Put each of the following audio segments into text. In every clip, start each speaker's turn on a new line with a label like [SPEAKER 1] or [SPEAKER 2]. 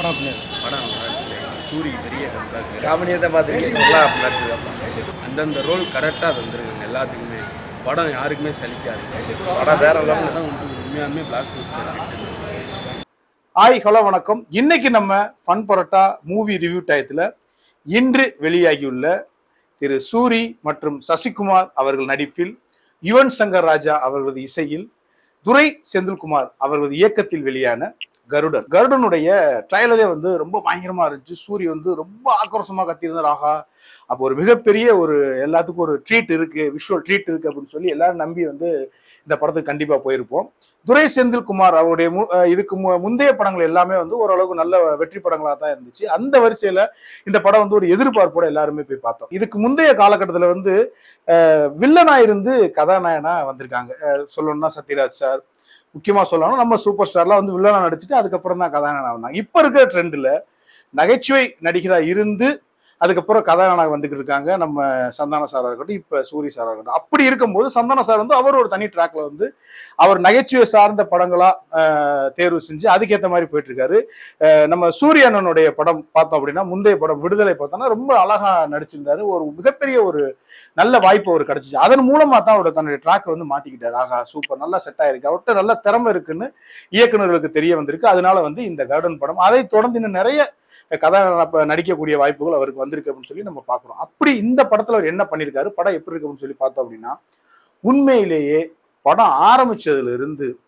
[SPEAKER 1] படம்
[SPEAKER 2] படம் பெரிய கம்பேக்
[SPEAKER 3] காமெடியை தான் பார்த்துருக்கீங்க. நல்லா நடிச்சது
[SPEAKER 2] அந்தந்த ரோல் கரெக்டாக தந்துருக்குங்க எல்லாத்துக்குமே. படம் யாருக்குமே சலிக்காது.
[SPEAKER 3] படம் வேற லெவலில்
[SPEAKER 2] உண்மையாலுமே பிளாக் போஸ்டர்
[SPEAKER 1] ஹாய் ஹலோ வணக்கம். இன்னைக்கு நம்ம ஃபன் பரோட்டா மூவி ரிவ்யூ டயத்தில் இன்று வெளியாகியுள்ள திரு சூரி மற்றும் சசிகுமார் அவர்கள் நடிப்பில் யுவன் சங்கர் ராஜா அவர்களது இசையில் துரை செந்தில்குமார் அவர்களது இயக்கத்தில் வெளியான கருடன். கருடனுடைய ட்ரைலரே வந்து ரொம்ப பயங்கரமா இருந்துச்சு. சூரி வந்து ரொம்ப ஆக்ரோஷமா கத்தியிருந்தார். ராகா அப்போ ஒரு மிகப்பெரிய ஒரு எல்லாத்துக்கும் ஒரு ட்ரீட் இருக்கு விஷுவல் ட்ரீட் இருக்கு அப்படின்னு சொல்லி எல்லாரும் நம்பி வந்து இந்த படத்துக்கு கண்டிப்பா போயிருப்போம். துரை செந்தில்குமார் அவருடைய மு- இதுக்கு மு- முந்தைய படங்கள் எல்லாமே வந்து ஓரளவுக்கு நல்ல வெற்றி படங்களா தான் இருந்துச்சு. அந்த வரிசையில இந்த படம் வந்து ஒரு எதிர்பார்ப்போட எல்லாருமே போய் பார்த்தோம். இதுக்கு முந்தைய காலகட்டத்துல வந்து வில்லனா இருந்து கதாநாயகனா வந்திருக்காங்க. சொல்லணும்னா சத்யராஜ் சார் முக்கியமா சொல்லணும் நம்ம சூப்பர் ஸ்டார்லாம் வந்து வில்லனா நடிச்சுட்டு அதுக்கப்புறம் தான் கதாநாயகன் வந்தாங்க. இப்ப இருக்கிற ட்ரெண்ட்ல நகைச்சுவை நடிகராக இருந்து அதுக்கப்புறம் கதாநாயகம் வந்துகிட்டு இருக்காங்க. நம்ம சந்தான சாரா இருக்கட்டும் இப்போ சூரி சாரா இருக்கட்டும். அப்படி இருக்கும்போது சந்தான சார் வந்து அவர் ஒரு தனி ட்ராக்ல வந்து அவர் நகைச்சுவை சார்ந்த படங்களா தேர்வு செஞ்சு அதுக்கேற்ற மாதிரி போயிட்டு இருக்காரு நம்ம சூரியனனுடைய படம் பார்த்தோம் அப்படின்னா முந்தைய படம் விடுதலை பார்த்தோம்னா ரொம்ப அழகா நடிச்சிருந்தாரு. ஒரு மிகப்பெரிய ஒரு நல்ல வாய்ப்பு அவர் கிடைச்சிச்சு. அதன் மூலமா தான் அவர் தன்னுடைய ட்ராக் வந்து மாத்திக்கிட்டாரு. ஆகா சூப்பர் நல்லா செட் ஆயிருக்கு. அவர்கிட்ட நல்ல திறமை இருக்குன்னு இயக்குனர்களுக்கு தெரிய வந்திருக்கு. அதனால வந்து இந்த கார்டன் படம். அதை தொடர்ந்து இன்னும் நிறைய கதாநாயகனா நடிக்கக்கூடிய வாய்ப்புகள் அவருக்கு வந்திருக்கு அப்படின்னு சொல்லி நம்ம பார்க்குறோம். அப்படி இந்த படத்தில் அவர் என்ன பண்ணியிருக்காரு? படம் எப்படி இருக்கு அப்படின்னு சொல்லி பார்த்தோம் அப்படின்னா உண்மையிலேயே படம் ஆரம்பிச்சதுல இருந்து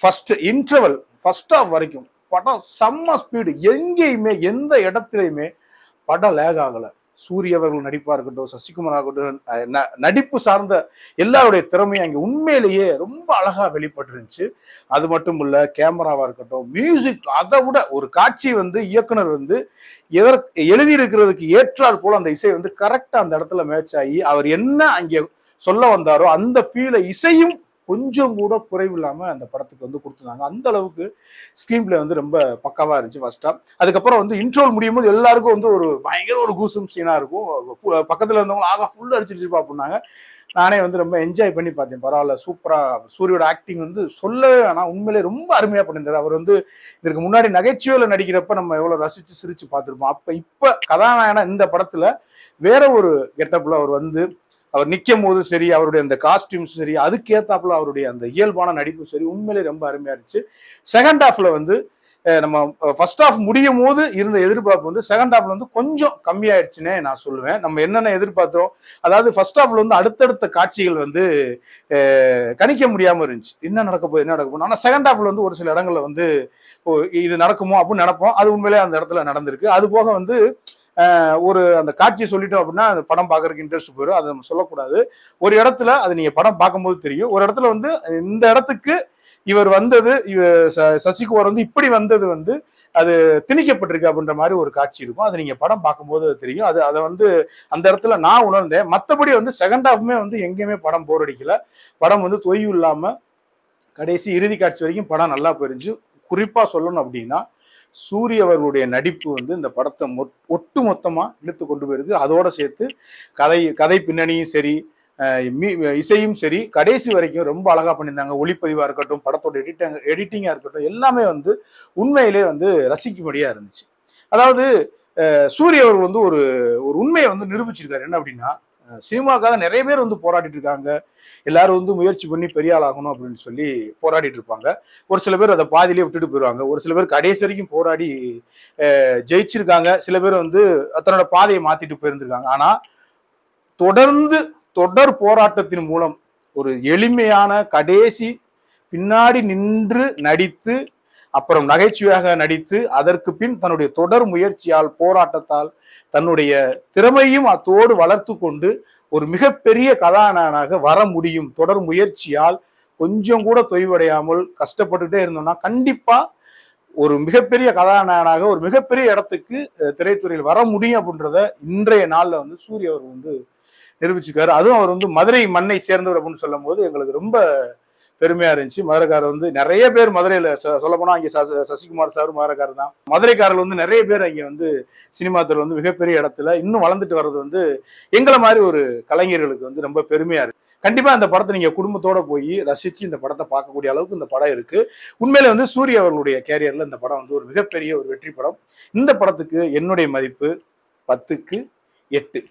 [SPEAKER 1] ஃபர்ஸ்ட் இன்டர்வல் ஃபர்ஸ்ட் ஆஃப் வரைக்கும் படம் செம்ம ஸ்பீடு எங்கேயுமே எந்த இடத்துலையுமே படம் லேக் ஆகலை. சூரிய அவர்கள் நடிப்பா இருக்கட்டும் சசிகுமார் ஆகட்டும் ந- நடிப்பு சார்ந்த எல்லாருடைய திறமையும் அங்கே உண்மையிலேயே ரொம்ப அழகா வெளிப்பட்டுருந்துச்சு. அது மட்டும் இல்ல கேமராவா இருக்கட்டும் மியூசிக் அதை விட ஒரு காட்சி வந்து இயக்குனர் வந்து எதற்கு எழுதி இருக்கிறதுக்கு ஏற்றாற் போல அந்த இசை வந்து கரெக்டா அந்த இடத்துல மேட்ச் ஆகி அவர் என்ன அங்கே சொல்ல வந்தாரோ அந்த ஃபீலை இசையும் கொஞ்சம் கூட குறைவில்லாம அந்த படத்துக்கு வந்து கொடுத்துருந்தாங்க. அந்த அளவுக்கு ஸ்க்ரீன் பிளே வந்து ரொம்ப பக்காவாக இருந்துச்சு ஃபர்ஸ்டா அதுக்கப்புறம் வந்து இன்ட்ரோல் முடியும் போது எல்லாருக்கும் வந்து ஒரு பயங்கர ஒரு கூசும் சீனாக இருக்கும். பக்கத்தில் இருந்தவங்களும் இருந்தவங்க ஆகா ஃபுல்லாக அடிச்சிருச்சுப்பா அப்படின்னாங்க. நானே வந்து ரொம்ப என்ஜாய் பண்ணி பார்த்தேன். பரவாயில்ல சூப்பராக சூரியோட ஆக்டிங் வந்து சொல்லவே ஆனால் உண்மையிலே ரொம்ப அருமையாக பண்ணியிருந்தார். அவர் வந்து இதற்கு முன்னாடி நகைச்சுவையில் நடிக்கிறப்ப நம்ம எவ்வளோ ரசித்து சிரித்து பார்த்துருப்போம். அப்போ இப்போ கதாநாயகனா இந்த படத்தில் வேற ஒரு கெட்டப்பில் அவர் வந்து அவர் நிற்கும் போது சரி அவருடைய அந்த காஸ்டியூம்ஸ் சரி அதுக்கேத்தாப்புல அவருடைய அந்த இயல்பான நடிப்பு சரி உண்மையிலே ரொம்ப அருமையா இருந்துச்சு. செகண்ட் ஹாஃப்ல வந்து நம்ம ஃபர்ஸ்ட் ஹாஃப் முடியும் போது இருந்த எதிர்பார்ப்பு வந்து செகண்ட் ஹாஃப்ல வந்து கொஞ்சம் கம்மியாயிடுச்சுன்னே நான் சொல்லுவேன். நம்ம என்னென்ன எதிர்பார்த்தோம் அதாவது ஃபர்ஸ்ட் ஹாஃப்ல வந்து அடுத்தடுத்த காட்சிகள் வந்து கணிக்க முடியாம இருந்துச்சு. என்ன நடக்க போகுது என்ன நடக்க போகுது ஆனால் செகண்ட் ஹாஃப்ல வந்து ஒரு சில இடங்கள்ல வந்து ஓ, இது நடக்குமோ அப்படின்னு நினைப்போம். அது உண்மையிலே அந்த இடத்துல நடந்திருக்கு. அது போக வந்து ஒரு அந்த காட்சியை சொல்லிட்டோம் அப்படின்னா அந்த படம் பார்க்கறதுக்கு இன்ட்ரெஸ்ட் போயிடும். அதை நம்ம சொல்லக்கூடாது. ஒரு இடத்துல அது நீங்க படம் பார்க்கும்போது தெரியும். ஒரு இடத்துல வந்து இந்த இடத்துக்கு இவர் வந்தது இவ ச- சசிகுமார் வந்து இப்படி வந்தது வந்து அது திணிக்கப்பட்டிருக்கு அப்படின்ற மாதிரி ஒரு காட்சி இருக்கும். அது நீங்க படம் பார்க்கும்போது அது தெரியும். அது அதை வந்து அந்த இடத்துல நான் உணர்ந்தேன். மற்றபடி வந்து செகண்ட் ஹாஃப்மே வந்து எங்கேயுமே படம் போர் அடிக்கல. படம் வந்து தொய்வு இல்லாம கடைசி இறுதி காட்சி வரைக்கும் படம் நல்லா போயிருந்துச்சு. குறிப்பா சொல்லணும் அப்படின்னா சூரிய அவர்களுடைய நடிப்பு வந்து இந்த படத்தை மொட்- ஒட்டு மொத்தமா இழுத்து கொண்டு போயிருக்கு. அதோட சேர்த்து கதை கதை பின்னணியும் சரி மீ- இசையும் சரி கடைசி வரைக்கும் ரொம்ப அழகா பண்ணியிருந்தாங்க. ஒளிப்பதிவா இருக்கட்டும் படத்தோட எடிட்டிங் எடிட்டிங்கா இருக்கட்டும் எல்லாமே வந்து உண்மையிலே வந்து ரசிக்கும்படியா இருந்துச்சு. அதாவது சூரிய அவர் வந்து ஒரு ஒரு உண்மையை வந்து நிரூபிச்சிருக்காரு. என்ன அப்படின்னா சினிமாக்காக நிறைய பேர் வந்து போராடிட்டு இருக்காங்க. எல்லாரும் வந்து முயற்சி பண்ணி பெரிய ஆள் ஆகணும் அப்படின்னு சொல்லி போராடிட்டு இருப்பாங்க. ஒரு சில பேர் அதை பாதியிலே விட்டுட்டு போயிடுவாங்க ஒரு சில பேர் கடைசி வரைக்கும் போராடி ஜெயிச்சிருக்காங்க. சில பேர் வந்து தன்னோட பாதையை மாத்திட்டு போயிருந்திருக்காங்க. ஆனா தொடர்ந்து தொடர் போராட்டத்தின் மூலம் ஒரு எளிமையான கடைசி பின்னாடி நின்று நடித்து அப்புறம் நகைச்சுவையாக நடித்து அதற்கு பின் தன்னுடைய தொடர் முயற்சியால் போராட்டத்தால் தன்னுடைய திறமையும் அத்தோடு வளர்த்து கொண்டு ஒரு மிகப்பெரிய கதாநாயகனாக வர முடியும். தொடர் முயற்சியால் கொஞ்சம் கூட தொய்வடையாமல் கஷ்டப்பட்டுட்டே இருந்தோம்னா கண்டிப்பா ஒரு மிகப்பெரிய கதாநாயகனாக ஒரு மிகப்பெரிய இடத்துக்கு திரைத்துறையில் வர முடியும் அப்படின்றத இன்றைய நாளில் வந்து சூரிய அவர் வந்து நிரூபிச்சிருக்காரு. அதுவும் அவர் வந்து மதுரை மண்ணை சேர்ந்தவர் அப்படின்னு சொல்லும் போது எங்களுக்கு ரொம்ப பெருமையா இருந்துச்சு. மதுரைக்காரர் வந்து நிறைய பேர் மதுரையில சொல்ல போனா அங்கே ச- சசிகுமார் சார் மதுரைக்காரர் தான். மதுரைக்காரர் வந்து நிறைய பேர் அங்கே வந்து சினிமா துறை வந்து மிகப்பெரிய இடத்துல இன்னும் வளர்ந்துட்டு வர்றது வந்து எங்களை மாதிரி ஒரு கலைஞர்களுக்கு வந்து ரொம்ப பெருமையா இருக்கு. கண்டிப்பா அந்த படத்தை நீங்க குடும்பத்தோட போய் ரசிச்சு இந்த படத்தை பார்க்கக்கூடிய அளவுக்கு இந்த படம் இருக்கு. உண்மையில வந்து சூரிய அவர்களுடைய கேரியர்ல இந்த படம் வந்து ஒரு மிகப்பெரிய ஒரு வெற்றி படம். இந்த படத்துக்கு என்னுடைய மதிப்பு பத்துக்கு எட்டு.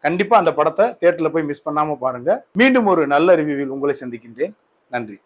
[SPEAKER 1] கண்டிப்பா அந்த படத்தை தேட்டர்ல போய் மிஸ் பண்ணாம பாருங்க. மீண்டும் ஒரு நல்ல ரிவ்யூவில் உங்களை சந்திக்கின்றேன். நன்றி.